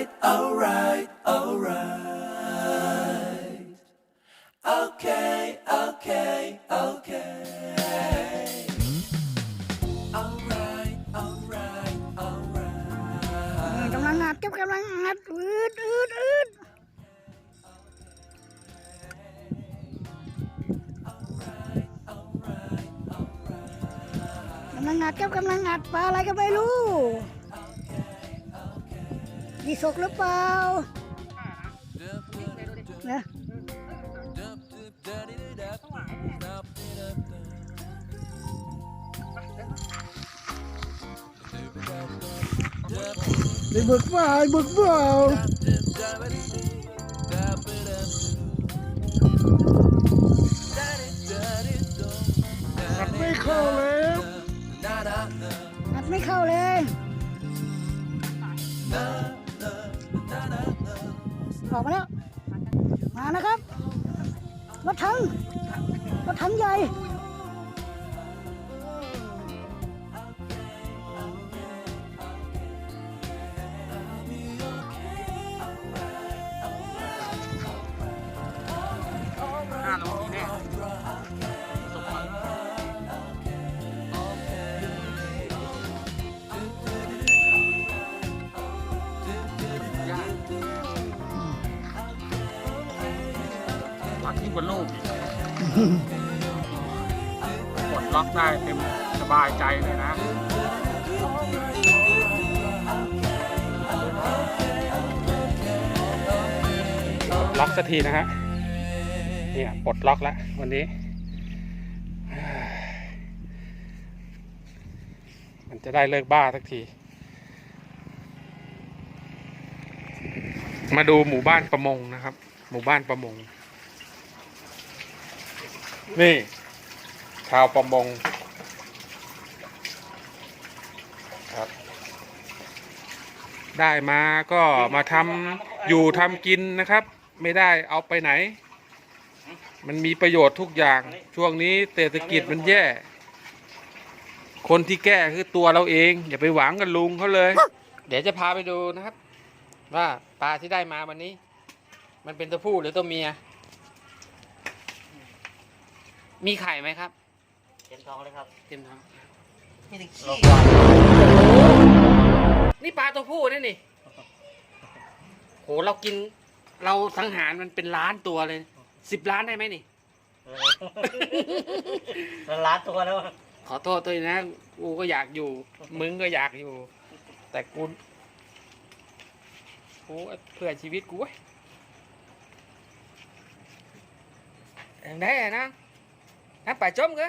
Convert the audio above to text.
Alright, alright, alright. Okay, okay, okay. Alright, alright, alright. กำลังงัดเก็บกำลังงัดอืดอืดอืดกำลังงัดเก็บกำลังงัดปลาอะไรก็ไม่รู้ ยี่สกหรือเปล่านี่ยไอ้บึกเปล่าไอ้บึกเปล่างัดไม่เข้าเลยงัดไม่เข้าเลย ออกมาแล้ว มานะครับรถถังรถถังใหญ่ รักยิ่งกว่าลูกอีกกดล็อกได้เต็มสบายใจเลยนะล็อกสักทีนะฮะเนี่ยปลดล็อกแล้ววันนี้ มันจะได้เลิกบ้าสักที มาดูหมู่บ้านประมงนะครับ หมู่บ้านประมง นี่ ชาวประมงครับ ได้มาก็มาทำอยู่ทำกินนะครับ ไม่ได้เอาไปไหน มันมีประโยชน์ทุกอย่างช่วงนี้เศรษฐกิจมันแย่ คนที่แก้คือตัวเราเอง อย่าไปหวังกับลุงเขาเลย เดี๋ยวจะพาไปดูนะครับ ว่าปลาที่ได้มาวันนี้ มันเป็นตัวผู้หรือตัวเมีย มีไข่ไหมครับ เต็มท้องเลยครับเต็มท้อง มีแต่ขี้นี่ปลาตัวผู้นี่นี่ โห เรากิน เราสังหารมันเป็นล้านตัวเลย สิบล้านได้ไหมนี่ละล้านตัวแล้ว ขอโทษตัวนะ กูก็อยากอยู่ มึงก็อยากอยู่ แต่กูกูเพื่อชีวิตกูเว้ยอย่างได้อะนะ น้ำป่าจมกะ